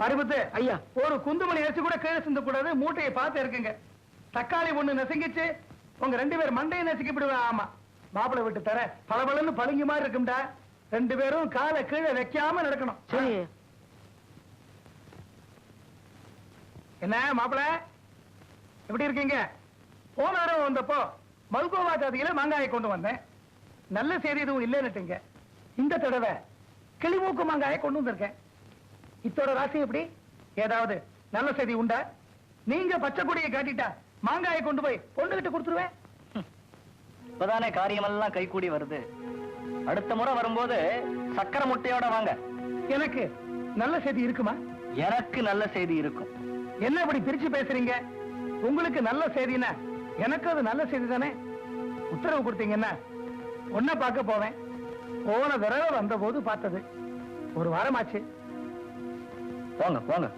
மறுபத்து ஐயா ஒரு குந்துமணி அரிசி கூட கீழே சிந்த கூடாது மூட்டையை பார்த்து இருக்குங்க. தக்காளி ஒண்ணு நசுங்கிச்சு உங்க ரெண்டு பேர் மண்டையை நசுக்கி விடுவேன் ஆமா. மாப்பிளை விட்டு தர பளபளன்னு பழுங்கி மாதிரி இருக்கும்டா. ரெண்டு பேரும் காலை கீழே வைக்காம நடக்கணும். சரி. என்ன மாப்பிள எப்படி இருக்கீங்க? போன தடவை வந்தப்போ மல்கோவா ஜாதியில மாங்காயை கொண்டு வந்தேன். நல்ல செய்தி எதுவும் இல்லைன்னுட்டுங்க. இந்த தடவை கிளிமூக்கு மாங்காயை கொண்டு வந்திருக்கேன். இத்தோட ராசி எப்படி? ஏதாவது நல்ல செய்தி உண்டா? நீங்க பச்சை கொடியை காட்டிட்டா மாங்காயை கொண்டு போய் பொண்ணுகிட்ட கொடுத்துருவேன். இப்பதானே காரியமெல்லாம் கைகூடி வருது. அடுத்த முறை வரும்போது சக்கரை முட்டையோட வாங்க. எனக்கு நல்ல செய்தி இருக்குமா? எனக்கு நல்ல செய்தி இருக்கும். என்ன இப்படி பிரிச்சு பேசுறீங்க? உங்களுக்கு நல்ல செய்தினா எனக்கு அது நல்ல செய்தி தானே? உத்தரவு கொடுத்தீங்கன்னா ஒன்ன பார்க்க போவேன். போன தடவை வந்த போது பார்த்தது. ஒரு வாரமாச்சு. போங்க போங்க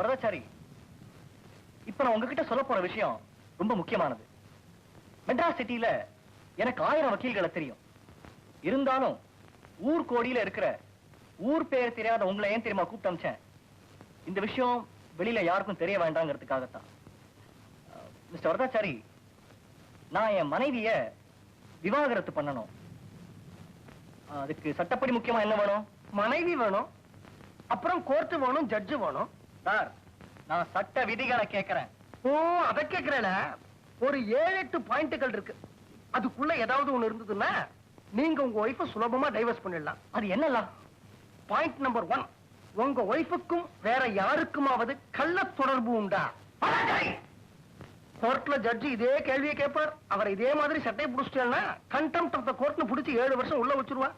வரதாச்சாரி இப்ப நான் உங்ககிட்ட சொல்ல போற விஷயம் ரொம்ப முக்கியமானது. மெட்ராஸ் சிட்டியில எனக்கு ஆயிரம் வக்கீல்களை தெரியும். இருந்தாலும் ஊர் கோடியில இருக்கிற ஊர் பேர் தெரியாத உங்களை ஏன் தெரியுமா கூப்பிட்டு அமிச்சேன்? இந்த விஷயம் வெளியில யாருக்கும் தெரிய வேண்டாங்கிறதுக்காகத்தான். மிஸ்டர் வரதாச்சாரி நான் என் மனைவிய விவாகரத்து பண்ணணும். அதுக்கு சட்டப்படி முக்கியமா என்ன வேணும்? மனைவி வேணும். அப்புறம் கோர்ட் வேணும் ஜட்ஜு வேணும். சார் நான் சட்ட விதிகளை கேட்கிறேன். ஓ அத கேக்குறேன ஒரு ஏழு எட்டு பாயிண்ட்கள் இருக்கு. அதுக்குள்ள ஏதாவது ஒண்ணு இருந்ததுன்னா நீங்க உங்க ஒய்ஃப சுலபமா டைவர்ஸ் பண்ணிடலாம். அது என்னலாம் பாயிண்ட் நம்பர் ஒன் உங்க ஒய்ஃபுக்கும் வேற யாருக்குமாவது கள்ள தொடர்பு உண்டா? கோர்ட்ல ஜட்ஜி இதே கேள்வியை கேட்பார். அவர் இதே மாதிரி சட்டை புடிச்சிட்டேன்னா கண்டெம்ட் ஆஃப் த கோர்ட்னு புடிச்சு ஏழு வருஷம் உள்ள வச்சிருவா.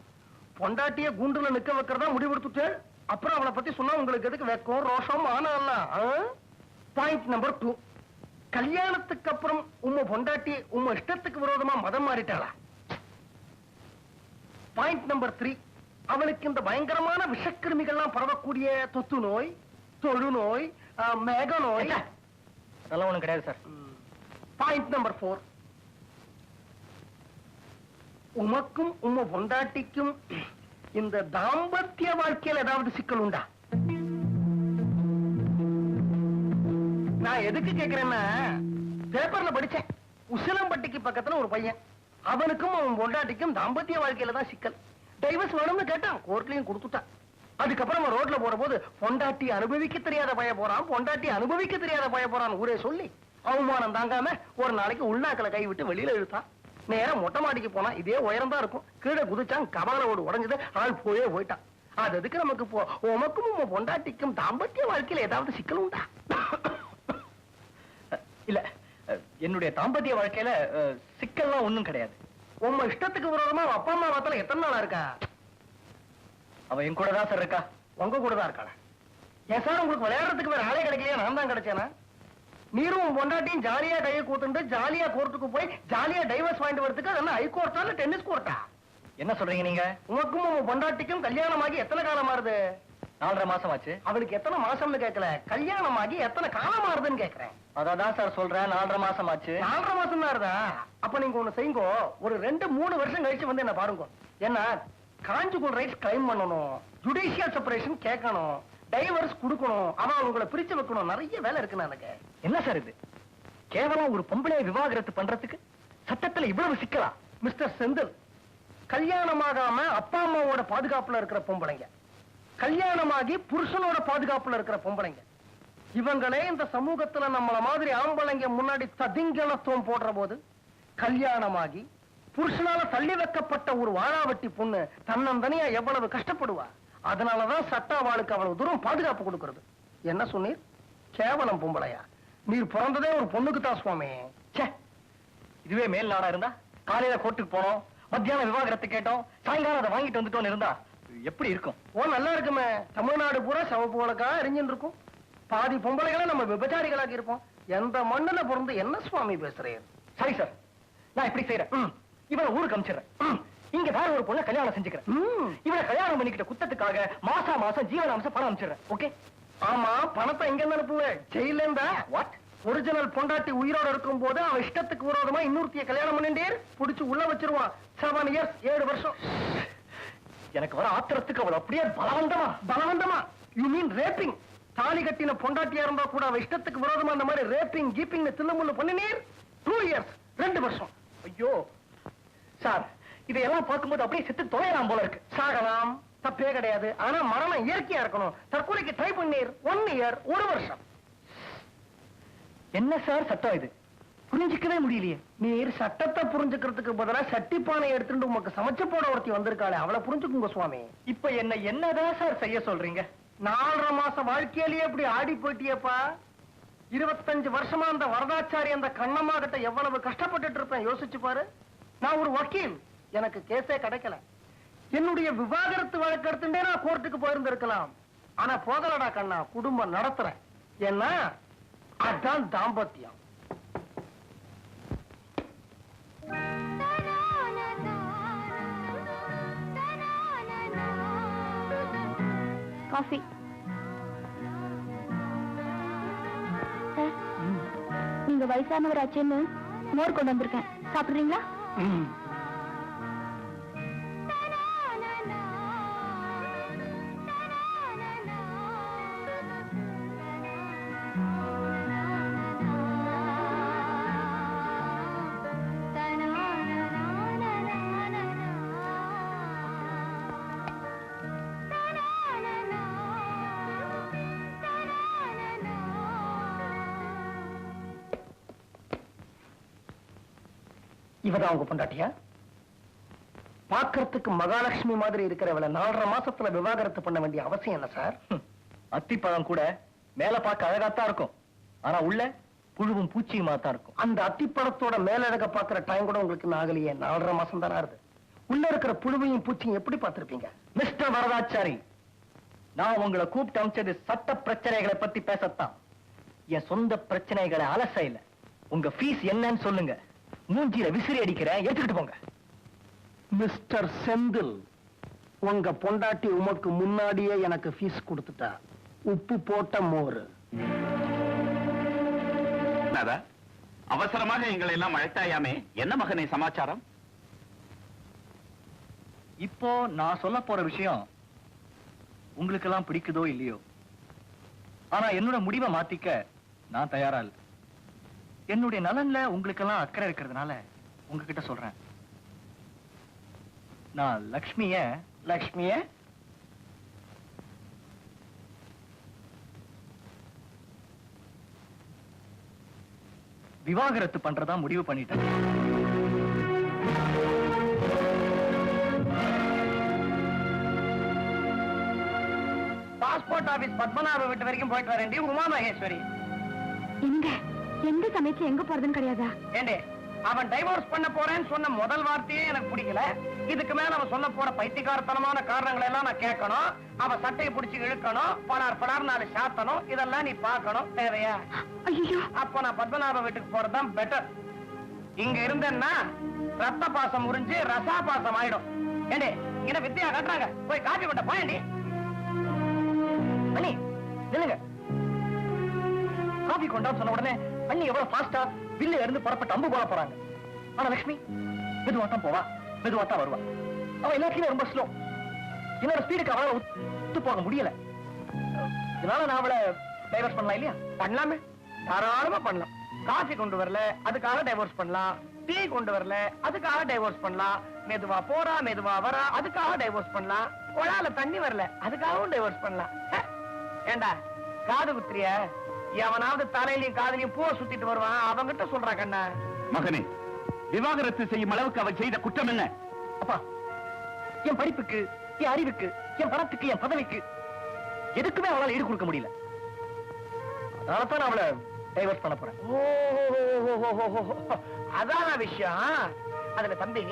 பொண்டாட்டிய குண்டுல நிக்க வைக்கிறதா முடிவெடுத்துட்டு அப்புறம் அவளை பத்தி சொன்னா உங்களுக்கு எதுக்கு வெக்கம் ரோஷம் ஆனா பாயிண்ட் நம்பர் டூ கல்யாணத்துக்கு அப்புறம் உம்ம பொண்டாட்டி உம்ம இஷ்டத்துக்கு விரோதமா மதம் மாறிட்டாளா? பாயிண்ட் நம்பர் த்ரீ அவளுக்கு இந்த பயங்கரமான விஷக்கிருமிகள்லாம் பரவக்கூடிய தொத்து நோய் தொழுநோய் அஹ், மேக நோய். அதெல்லாம் ஒண்ணும் கிடையாது சார். பாயிண்ட் நம்பர் ஃபோர் உமக்கும் உம்ம பொண்டாட்டிக்கும் இந்த தாம்பத்திய வாழ்க்கையில ஏதாவது சிக்கல் உண்டா? நான் எதுக்கு கேக்குறேன்னா பேப்பர்ல படிச்சேன். உசிலம்பட்டிக்கு பக்கத்துல ஒரு பையன். அவனுக்கும் அவன் பொண்டாட்டிக்கும் தாம்பத்திய வாழ்க்கையில தான் சிக்கல். டைவர்ஸ் வேணும்னு கேட்டான். கோர்ட்லயும் கொடுத்துட்டான். அதுக்கப்புறம் ரோட்ல போற போது பொண்டாட்டி அனுபவிக்க தெரியாத பய போறான். பொண்டாட்டி அனுபவிக்க தெரியாத பய போறான் ஊரே சொல்லி அவமானம் தாங்காம ஒரு நாளைக்கு உள்நாக்களை கைவிட்டு வெளியில இழுத்தான். நேரா மொட்டை மாடிக்கு போனா இதே உயரம் தான் இருக்கும். கீழே குதிச்சான் கபால ஓடு உடஞ்சது ஆள் போயே போயிட்டான். அது எதுக்கு நமக்கு போ உமக்கும் உங்க பொண்டாட்டிக்கும் தாம்பத்திய வாழ்க்கையில ஏதாவது சிக்கல் உண்டா? இல்ல என்னுடைய தாம்பத்திய வாழ்க்கையில சிக்கல்லாம் ஒண்ணும் கிடையாது. உங்க இஷ்டத்துக்கு விரோதமா அப்பா அம்மா வாத்தல எத்தனை நாளா இருக்கா? அவ என் கூட தான் சார் இருக்கா? உங்க கூட தான் இருக்காளா? ஏன் சார் உங்களுக்கு விளையாடுறதுக்கு வேற ஆளே கிடைக்கலையா? நான் தான் கிடைச்சேனா? நீரும் பொண்டாட்டியும் ஜாலியா கையை கூத்துண்டு ஜாலியா கோர்ட்டுக்கு போய் ஜாலியா டைவர்ஸ் வாங்கிட்டு வரதுக்கு அது என்ன ஹைகோர்ட்டா இல்ல டென்னிஸ் கோர்ட்டா என்ன சொல்றீங்க நீங்க? உனக்கும் உன் பொண்டாட்டிக்கும் கல்யாணமாகி எத்தனை காலம் ஆறுது? நாலரை மாசம் ஆச்சு அவளுக்கு எத்தனை மாசம்னு கேட்கல கல்யாணமாகி எத்தனை காலம் ஆறுதுன்னு கேக்குறேன். அதான் சார் சொல்றேன். நாலரை மாசம் ஆச்சு நாலரை மாசம் தான் இருந்தா அப்ப நீங்க ஒண்ணு செய்யுங்க ஒரு ரெண்டு மூணு வருஷம் கழிச்சு வந்து என்ன பாருங்க. என்ன காஞ்சுகுல் ரைட்ஸ் கிளைம் பண்ணணும். ஜுடிஷியல் செப்பரேஷன் கேட்கணும். டைவர்ஸ் கொடுக்கணும் அவன் உங்களை பிரிச்சு வைக்கணும் நிறைய வேலை இருக்கு எனக்கு. என்ன சார் இது? கேவலம் ஒரு பொம்பளைய விவாகரத்து பண்றதுக்கு சட்டத்துல இவ்வளவு சிக்கலா? மிஸ்டர் செந்தில் கல்யாணமாகாம அப்பா அம்மாவோட பாதுகாப்புல இருக்கிற பொம்பளைங்க கல்யாணமாகி புருஷனோட பாதுகாப்புல இருக்கிற பொம்பளைங்க இவங்களே இந்த சமூகத்துல நம்மள மாதிரி ஆம்பளைங்க முன்னாடி ததிங்கலத்துவம் போடுற போது கல்யாணமாகி புருஷனால தள்ளி வைக்கப்பட்ட ஒரு வாழாவட்டி பொண்ணு தன்னந்தனியா எவ்வளவு கஷ்டப்படுவா? அதனாலதான் சட்டாவாளுக்கு அவ்வளவு தூரம் பாதுகாப்பு கொடுக்கிறது. என்ன சொன்னீர்? கேவலம் பொம்பளையா. நீர் பிறந்ததே ஒரு பொண்ணுக்கு தான் சுவாமி. ச்சே. இதுவே மேல் நாடா இருந்தா? காலையில கோர்ட்டுக்கு போனோம் மத்தியானம் விவாகரத்து கேட்டோம் சாயங்காலம் அதை வாங்கிட்டு வந்துட்டோம்னு இருந்தா? எப்படி இருக்கும்? ஓ நல்லா இருக்குமே. தமிழ்நாடு பூரா சவப்பு வழக்கா எரிஞ்சுட்டு இருக்கும். பாதி பொம்பளைகளை நம்ம விபச்சாரிகளாக இருப்போம். எந்த மண்ணில் பிறந்து என்ன சுவாமி பேசுறேன் சரி சார். நான் இப்படி செய்யறேன் ம். ஊருக்கு அமிச்சிடுறேன் ம். இங்க வேற ஒரு பொண்ணை கல்யாணம் செஞ்சுக்கிறேன். ம். இவனை கல்யாணம் பண்ணிக்கிட்ட குத்தத்துக்காக மாசா மாசம் ஜீவனாம்சம் பணம் அமிச்சிடுறேன் ஓகே? ஆமா பணத்தை எங்க அனுப்புவேன் ஜெயில இருந்தா? வாட் ஒரிஜினல் பொண்டாட்டி உயிரோட இருக்கும் போது அவன் இஷ்டத்துக்கு விரோதமா இன்னொருத்திய கல்யாணம் பண்ணிட்டே புடிச்சு உள்ள வச்சிருவான். செவன் இயர்ஸ் ஏழு வருஷம். எனக்கு வர ஆத்திரத்துக்கு அவள் அப்படியே பலவந்தமா. பலவந்தமா. யூ மீன் ரேப்பிங் தாலி கட்டின பொண்டாட்டியா இருந்தா கூட அவ இஷ்டத்துக்கு விரோதமா அந்த மாதிரி ரேப்பிங் கீப்பிங் தில்லுமுள்ளு பண்ணினீர்? டூ இயர்ஸ் ரெண்டு வருஷம். ஐயோ. சார் இதையெல்லாம் பார்க்கும்போது அப்படியே செத்து தொலையலாம் போல இருக்கு. சாகலாம். தப்பே கிடையாது. ஆனா மரணம் இயற்கையா இருக்கணும். தற்கொலைக்கு ட்ரை பண்ணீர். ஒன் இயர் ஒரு வருஷம். என்ன சார் சட்டம் இது? புரிஞ்சுக்கவே முடியலையே. நீர் சட்டத்தை புரிஞ்சுக்கிறதுக்கு பதிலா சட்டிப்பானை எடுத்துட்டு உமக்கு சமைச்சு போட ஒருத்தி வந்திருக்காளே. அவளை புரிஞ்சுக்குங்க சுவாமி. இப்ப என்ன என்னதான் சார் செய்ய சொல்றீங்க? நாலரை மாசம் வாழ்க்கையிலேயே இப்படி ஆடி போயிட்டியப்பா. இருபத்தஞ்சு வருஷமா அந்த வரதாச்சாரி அந்த கண்ணம்மா கிட்ட எவ்வளவு கஷ்டப்பட்டுட்டு இருப்பேன் யோசிச்சு பாரு. நான் ஒரு வக்கீல். எனக்கு கேஸே கிடைக்கல. என்னுடைய விவாகரத்து வழக்கு எடுத்துட்டே நான் கோர்ட்டுக்கு போயிருந்திருக்கலாம். ஆனா போதலடா கண்ணா குடும்பம் நடத்துறேன். ஏன்னா அதான் தாம்பத்தியம். காஃபி. நீங்க வயசானவர் ஆச்சேன்னு மோர் கொண்டு வந்திருக்கேன். சாப்பிடுறீங்களா? இவதான் உங்க பொண்டாட்டியா? பாக்குறதுக்கு மகாலட்சுமி மாதிரி இருக்கிறவளை நாலரை மாசத்துல விவாகரத்து பண்ண வேண்டிய அவசியம் என்ன சார். அத்திப்பழம் கூட மேல பார்க்க அழகாத்தான் இருக்கும். ஆனா உள்ள புழுவும் பூச்சியுமா தான் இருக்கும். அந்த அத்திப்பழத்தோட மேலழக பாக்குற டைம் கூட உங்களுக்கு இன்னும் ஆகலையே. நாலரை மாசம் தானே ஆறுது உள்ள இருக்கிற புழுவையும் பூச்சியும் எப்படி பார்த்திருப்பீங்க? மிஸ்டர் வரதாச்சாரி நான் உங்களை கூப்பிட்டு அமைச்சது சட்ட பிரச்சனைகளை பத்தி பேசத்தான். என் சொந்த பிரச்சனைகளை அலச இல்ல உங்க ஃபீஸ் என்னன்னு சொல்லுங்க. மூஞ்சில விசிறி அடிக்கிறேன் எடுத்துக்கிட்டு போங்க. மிஸ்டர் செந்தில் உங்க பொண்டாட்டி உமக்கு முன்னாடியே எனக்கு ஃபீஸ் கொடுத்துட்டா. உப்பு போட்ட மோர்? அவசரமாக எங்களை எல்லாம் அழைத்தாயாமே? என்ன மகனே சமாச்சாரம்? இப்போ நான் சொல்ல போற விஷயம் உங்களுக்கெல்லாம் பிடிக்குதோ இல்லையோ? ஆனா என்னோட முடிவை மாத்திக்க நான் தயாரா இல்ல. என்னுடைய நலன்ல உங்களுக்கெல்லாம் அக்கறை இருக்கிறதுனால உங்ககிட்ட சொல்றேன். நான் லக்ஷ்மிய லக்ஷ்மிய? விவாகரத்து பண்றதா முடிவு பண்ணிட்டேன். பாஸ்போர்ட் ஆபீஸ் பத்மநாப வீட்டு வரைக்கும் போயிட்டு வரேன் உமா மகேஸ்வரி. எங்க? எந்த சமயத்துல எங்க போறதுன்னு கிடையாதா? ஏண்டே அவன் டைவோர்ஸ் பண்ண போறேன்னு சொன்ன முதல் வார்த்தையே எனக்கு பிடிக்கல. இதுக்கு மேல அவன் சொல்ல போற பைத்தியக்காரத்தனமான காரணங்களை எல்லாம் நான் கேட்கணும். அவன் சட்டையை பிடிச்சு இழுக்கணும். பலார் பலார் நாலு சாத்தணும். இதெல்லாம் நீ பார்க்கணும். தேவையா? ஐயோ அப்ப நான் பத்மநாப வீட்டுக்கு போறதுதான் பெட்டர் இங்க இருந்தேன்னா ரத்த பாசம் முறிஞ்சு ரசா பாசம் ஆயிடும். ஏண்டே இங்க வித்தியா கட்டுறாங்க? போய் காப்பி கொண்ட போயண்டி. அண்ணி நில்லுங்க. காபி கொண்டான்னு சொன்ன உடனே அண்ணி எவ்வளவு ஃபாஸ்டா வில்ல இருந்து புறப்பட்டு அம்பு போல போறாங்க. ஆனா லட்சுமி மெதுவா தான் போவா மெதுவா தான் வருவா. அவன் எல்லாத்துலயுமே ரொம்ப ஸ்லோ என்னோட ஸ்பீடுக்கு அவளால ஒத்து போக முடியல. இதனால நான் அவளை டைவர்ஸ் பண்ணலாம் இல்லையா? பண்ணலாமே. தாராளமா பண்ணலாம். காஃபி கொண்டு வரல அதுக்காக டைவோர்ஸ் பண்ணலாம். டீ கொண்டு வரல அதுக்காக டைவோர்ஸ் பண்ணலாம். மெதுவா போறா மெதுவா வரா அதுக்காக டைவோர்ஸ் பண்ணலாம். குழால தண்ணி வரல அதுக்காகவும் டைவோர்ஸ் பண்ணலாம். ஏண்டா காது குத்திரிய எவனாவது தலையிலயும் காதலையும் பூவை சுத்திட்டு வருவான் அவங்கிட்ட சொல்றா கண்ணா. மகனே விவாகரத்து செய்யும் அளவுக்கு அவர் செய்த குற்றம் என்ன? அப்பா என் படிப்புக்கு என் அறிவுக்கு என் பணத்துக்கு என் பதவிக்கு எதுக்குமே அவளால ஈடு கொடுக்க முடியல. அதனால தான் நான் அவளை டைவர்ஸ் பண்ண போறேன். அதான விஷயம். அதுல தம்பி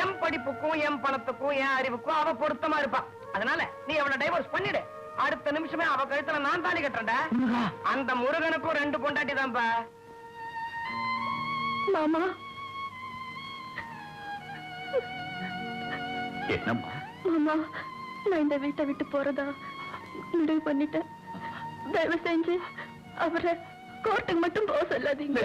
என் படிப்புக்கும் என் பணத்துக்கும் என் அறிவுக்கும் அவ பொருத்தமா இருப்பா. அதனால நீ அவளை டைவர்ஸ் பண்ணிடு. அடுத்த நிமிஷமே அவ கழுத்துல நான் தாலி கட்டுறேன்டா. அந்த முருகனுக்கும் ரெண்டு பொண்டாட்டி தான்ப்பா மாமா. என்னம்மா? மாமா நான் இந்த வீட்டை விட்டு போறதா முடிவு பண்ணிட்டேன். தயவு செஞ்சு அவரை கோர்ட்டுக்கு மட்டும் போக சொல்லாதீங்க.